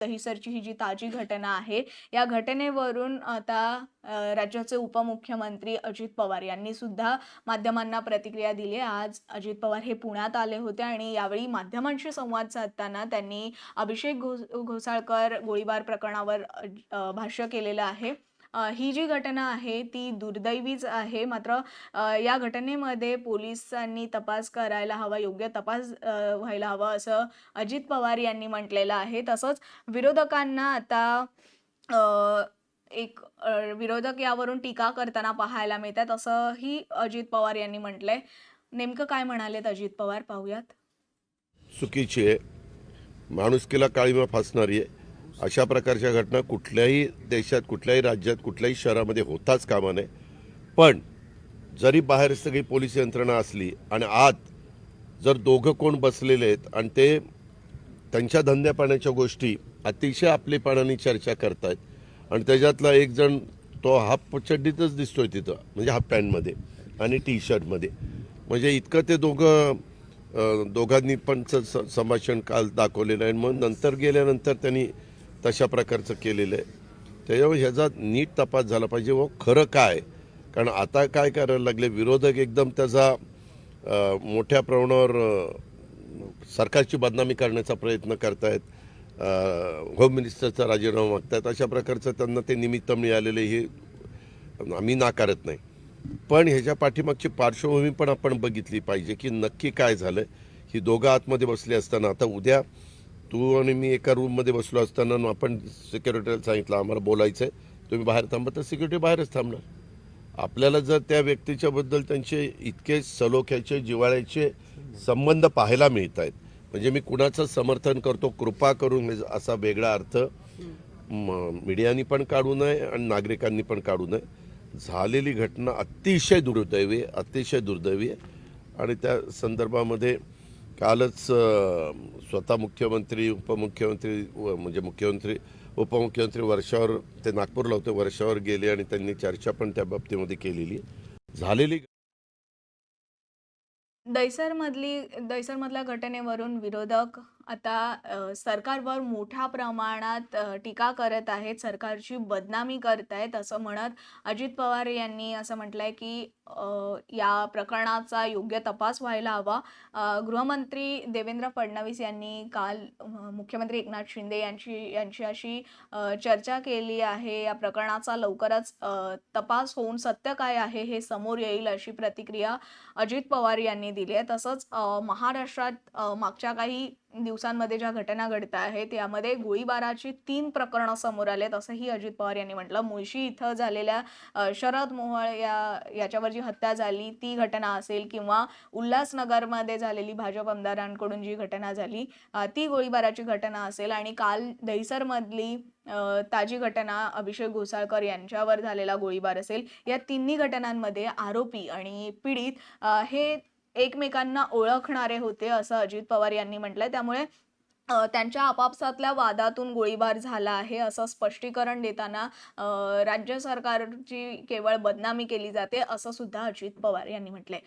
दहिसरची ही जी ताजी घटना आहे या घटनेवरून आता राज्याचे उपमुख्यमंत्री अजित पवार यांनी सुद्धा माध्यमांना प्रतिक्रिया दिली आज अजित पवार हे पुण्यात आले होते आणि यावेळी माध्यमांशी संवाद साधताना त्यांनी अभिषेक घो घोसाळकर गोळीबार प्रकरणावर भाष्य केलेलं आहे. ही जी घटना आहे ती दुर्दैवीच आहे. मात्र या घटनेमध्ये पोलिसांनी तपास करायला हवा योग्य तपास व्हायला हवा असं अजित पवार यांनी म्हटलेलं आहे. तसंच विरोधकांना आता एक विरोधक यावरून टीका करताना पाहायला मिळतात असंही अजित पवार यांनी म्हटलंय. नेमकं काय म्हणालेत अजित पवार? पाहूयात. चुकीची आहे. माणुसकीला काळीमा फासणारी आहे. अशा प्रकारच्या घटना कुठल्याही देशात कुठल्याही राज्यात कुठल्याही शहरामध्ये होताच कामा नये. पण जरी बाहेर सगळी पोलीस यंत्रणा असली आणि आत जर दोघं कोण बसलेले आहेत आणि ते त्यांच्या धंद्यापाण्याच्या गोष्टी अतिशय आपलेपणाने चर्चा करतायत आणि त्याच्यातला एक जण तो हाफ चड्डीतच दिसतोय तिथं म्हणजे हाफ पॅन्टमध्ये आणि टी शर्टमध्ये म्हणजे इतकं ते दोघं दोघांनी पण स- संभाषण काल दाखवलेलं आहे. आणि मग नंतर गेल्यानंतर त्यांनी तशा प्रकारचं केलेलं आहे. त्याच्यामुळे ह्याचा नीट तपास झाला पाहिजे व खरं काय? कारण आता काय करायला लागले? विरोधक एकदम त्याचा मोठ्या प्रमाणावर सरकारची बदनामी करण्याचा प्रयत्न करतायत. आहेत होम मिनिस्टरचा राजीनामा मागतायत. अशा प्रकारचं त्यांना ते निमित्त मिळालेले हे आम्ही नाकारत नाही. पण ह्याच्या पाठीमागची पार्श्वभूमी पण आपण बघितली पाहिजे की नक्की काय झालं? ही दोघं आतमध्ये बसली असताना आता उद्या तू आणि मी एका रूममध्ये बसलो असताना आपण सिक्युरिटीला सांगितलं आम्हाला बोलायचं आहे तुम्ही बाहेर थांबा. तर सिक्युरिटी बाहेरच थांबणार. आपल्याला जर त्या व्यक्तीच्याबद्दल त्यांचे इतके सलोख्याचे जिव्हाळ्याचे संबंध पाहायला मिळत आहेत म्हणजे मी कुणाचं समर्थन करतो कृपा करून असा वेगळा अर्थ म- मीडियानी पण काढू नये आणि नागरिकांनी पण काढू नये. झालेली घटना अतिशय दुर्दैवी अतिशय दुर्दैवी आहे. आणि त्या संदर्भामध्ये कालच स्वतः मुख्यमंत्री उपमुख्यमंत्री व- म्हणजे मुख्यमंत्री उपमुख्यमंत्री वर्षावर ते नागपूरला होते वर्षावर गेले आणि त्यांनी चर्चा पण त्या बाबतीमध्ये केलेली. झालेली दैसरमधली दैसरमधल्या घटनेवरून विरोधक आता सरकारवर मोठ्या प्रमाणात टीका करत आहेत सरकारची बदनामी करत आहेत असं म्हणत अजित पवार यांनी असं म्हटलंय की या प्रकरणाचा योग्य तपास व्हायला हवा. गृहमंत्री देवेंद्र फडणवीस यांनी काल मुख्यमंत्री एकनाथ शिंदे यांची यांची अशी चर्चा केली आहे. या प्रकरणाचा लवकरच तपास होऊन सत्य काय आहे हे समोर येईल अशी प्रतिक्रिया अजित पवार यांनी दिली आहे. तसंच महाराष्ट्रात मागच्या काही दिवसांमध्ये ज्या घटना घडत आहेत यामध्ये गोळीबाराची तीन प्रकरणं समोर आलेत असंही अजित पवार यांनी म्हटलं. मुळशी इथं झालेल्या शरद मोहळ या याच्यावर जी हत्या झाली ती घटना असेल किंवा उल्हासनगरमध्ये झालेली भाजप आमदारांकडून जी घटना झाली ती गोळीबाराची घटना असेल. आणि काल दहिसरमधली ताजी घटना अभिषेक घोसाळकर यांच्यावर झालेला गोळीबार असेल. या तिन्ही घटनांमध्ये आरोपी आणि पीडित हे एकमेकांना ओळखणारे होते असं अजित पवार यांनी म्हटलंय. त्यामुळे त्यांच्या आपापसातल्या वादातून गोळीबार झाला आहे असं स्पष्टीकरण देताना राज्य सरकारची केवळ बदनामी केली जाते असं सुद्धा अजित पवार यांनी म्हटलंय.